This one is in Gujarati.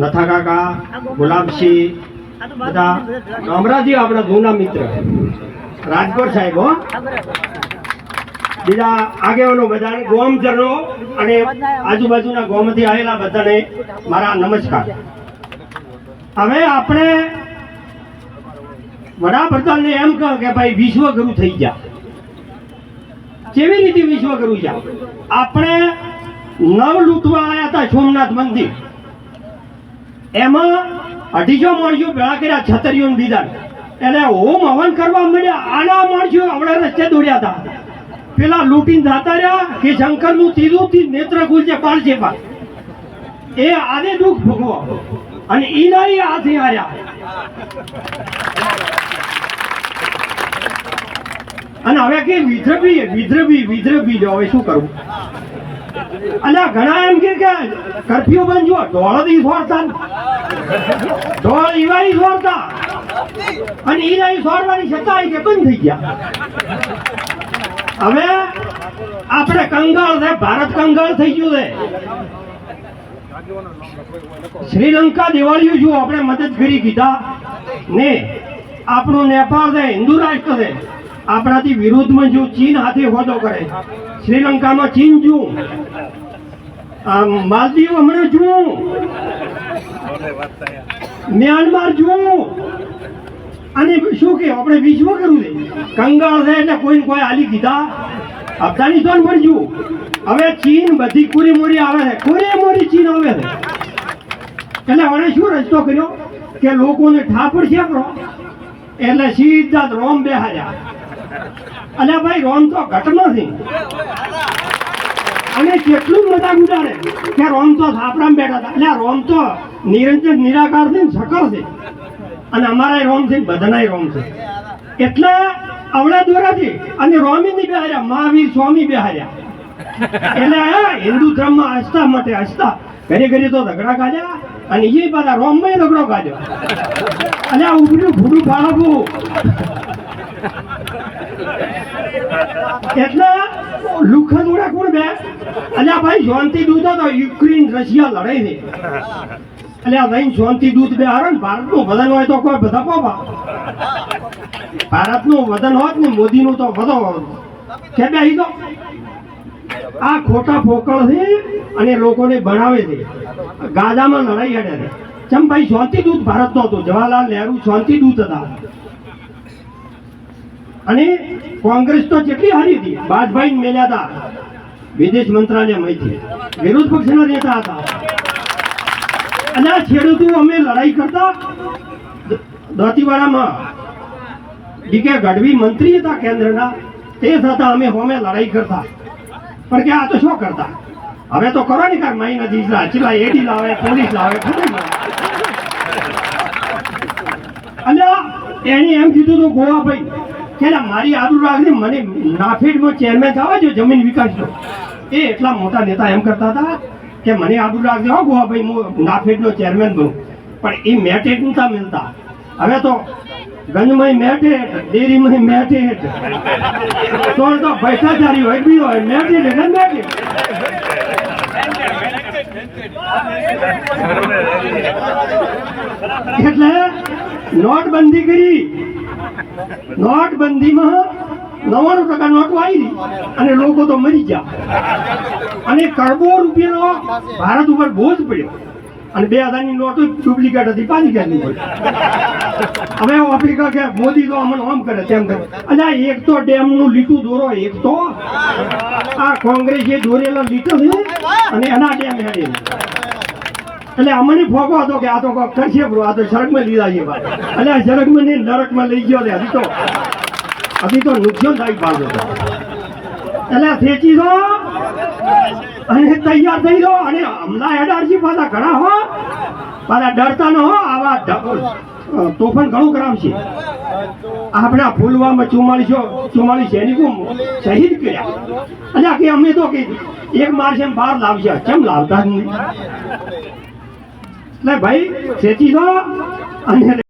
નથા ગુલાબસિંહ, બધા ગામરાજી આપણા જૂના મિત્ર. રાજકોટ સાહેબ બીજા આગેવાનો બધાને, ગોમજનો અને આજુબાજુના ગોમથી આવેલા બધાને મારા નમસ્કાર. હવે આપણે વડાપ્રધાનને એમ કહો કે ભાઈ વિશ્વગુરુ થઈ ગયા. કેવી રીતે વિશ્વગુરુ છે આપણે નવ લૂંટવા આવ્યા હતા સોમનાથ મંદિર. એમાં અઢીસો માણસો ભેળા કર્યા છતરીઓ બીજા એટલે હોમ હવન કરવા મળ્યા. આના માણસો આપણે રસ્તે દોડ્યા હતા. પેલા લૂંટીને જાતા રહ્યા કે શંકરનું તીરું થી નેત્ર પાર છે પા એ આને દુઃખ ભોગવો. અને એના એ હાથે હાર્યા. અને હવે કે વિદ્રભી વિદ્રભી વિદ્રભી જો હવે શું કરવું અને ઘણા એમ કે કરફ્યુ બંધ જો ઢોળ છોડતા ને. ઢોળ ઈવાઈ છોડતા અને ઈરાઈ છોડવાની છતાં કે બંધ થઈ ગયા. હવે આપણે કંગાળ છે, ભારત કંગાળ થઈ ગયું છે. શ્રીલંકા દિવાળીઓ જો આપણે મદદ કરી કીધા. ને આપણું નેપાળ છે, હિન્દુ રાષ્ટ્ર છે. આપણાથી વિરુદ્ધમાં જો ચીન હાથે હોદો કરે, શ્રીલંકામાં ચીન જુઓ. માલદીવ હમણાં જુઓ. મ્યાનમાર જુઓ. અને શું કે આપણે વિશ્વ કરવું છે. કંગાળ છે એટલે કોઈ કોઈ હાલી કીધા અફઘાનિસ્તાન પણ જુઓ. હવે ચીન બધી કુરી મોરી આવે છે. કુરી મોરી ચીન આવે છે. એટલે હવે શું રસ્તો કર્યો? કે લોકોને ઠાપડ આપણો. એટલે સીધા રોમ બેહાર્યા. અને ભાઈ, રોમ તો ઘટ નથી. અને કેટલું મજાક ઉડાડે. કે રોમ તો થાપડામાં બેઠા હતા. એટલે રોમ તો નિરંજન, નિરાકાર છે સકળ છે. અને અમારા રોમ છે ને રોમ છે. એટલે અવળા દોરાથી અને રોમી ની બેહાર્યા, મહાવીર સ્વામી બેહાર્યા. એટલે હિન્દુ ધર્મમાં આસ્થા માટે આસ્થા ઘરે ઘરે તો ઝઘડા કાઢ્યા અને એ પાછા રોમમાં ઝઘડો કાઢ્યો અને આ ઉભર્યું ભૂડું ફાળવવું એટલે લુખન ઉડા કોણ બે? આ ભાઈ શાંતિ દૂધ તો યુક્રેન, રશિયા લડાઈ છે. આ ભાઈ શાંતિ દૂધ બે હારો ને, ભારતનું વજન હોય તો કોઈ બધા કોપા? ભારતનું વજન હોત ને, મોદીનું તો બધો કે બે તો? આ ખોટા ફોકળ છે અને લોકોને ભણાવે છે. ગાદામાં લડાઈ અડે છે. ચમ ભાઈ શાંતિ દૂત ભારતનો હતો. જવાહરલાલ નહેરુ શાંતિ દૂત હતા. અને કોંગ્રેસ તો જેટલી હારી હતી, બાજભાઈ મેલ્યા હતા. વિદેશ મંત્રાલયમાંથી વિરોધ પક્ષના નેતા હતા. અને આ ખેડૂતો અમે લડાઈ કરતા દાંતીવાડામાં ડીકે ગઢવી મંત્રી હતા કેન્દ્રના, તે થતા અમે હોમે લડાઈ કરતા. પણ કે આ તો શું કરતા? હવે તો કરો ને કાંઈક મહિના દીસરા ચીલા એડી લાવે, પોલીસ લાવે અને એની એમ કીધું તો ગોવા ભાઈ કે લા, મારી આબરૂ રાખજે મને નાફેડમાં ચેરમેન થવા જો જમીન વિકાસનો એ એટલા મોટા નેતા એમ કરતા હતા કે મને આબરૂ રાખજે હો ગોવા ભાઈ હું નાફેડનો ચેરમેન બનું. પણ એ મેટેટ નતા મિલતા. હવે તો ગંજમય મેટેટ ડેરીમય મેટેટ તો તો ભ્રષ્ટાચારી હોય બી હોય મેટેટ એટલે મેટેટ એટલે નોટબંધી કરી. નોટબંધીમાં નવ્વાણું ટકા નોટો આવી અને લોકો તો મરી ગયા. અને કરોડો રૂપિયાનો ભારત ઉપર બોજ પડ્યો. અને બે હજારની નોટો ડુપ્લિકેટ હતી, પાછી કાઢવી પડી હવે આફ્રિકા કે મોદી તો અમને આમ કરે, તેમ કરે. આ એક તો ડેમનું લીટું દોરો, એક તો આ કોંગ્રેસે દોરેલા લીટો છે. અને એના ડેમ હેડે એટલે અમને ફોકો હતો કે આ તો કરશે આ તો સડકમાં લીધા છે એટલે આ સડકમાં નહીં, નરકમાં લઈ ગયો હજી તો હજી તો નુકસાન થાય પાડો હતો એટલે ખેંચી દો અને તૈયાર થઈ દો. અને હમણાં હેડારજી પાછા ઘણા હો. પાછા ડરતા ન હો, આવા તોફાન ઘણું કરાવશે. આપણા પુલવામાં ચુમ્માલીસો ચુમ્માલીસ સૈનિકો શહીદ કર્યા. અને કે અમે તો કે એક માણસ એમ બહાર લાવશે. કેમ લાવતા જ નહીં? એટલે ભાઈ ખેંચી દો અને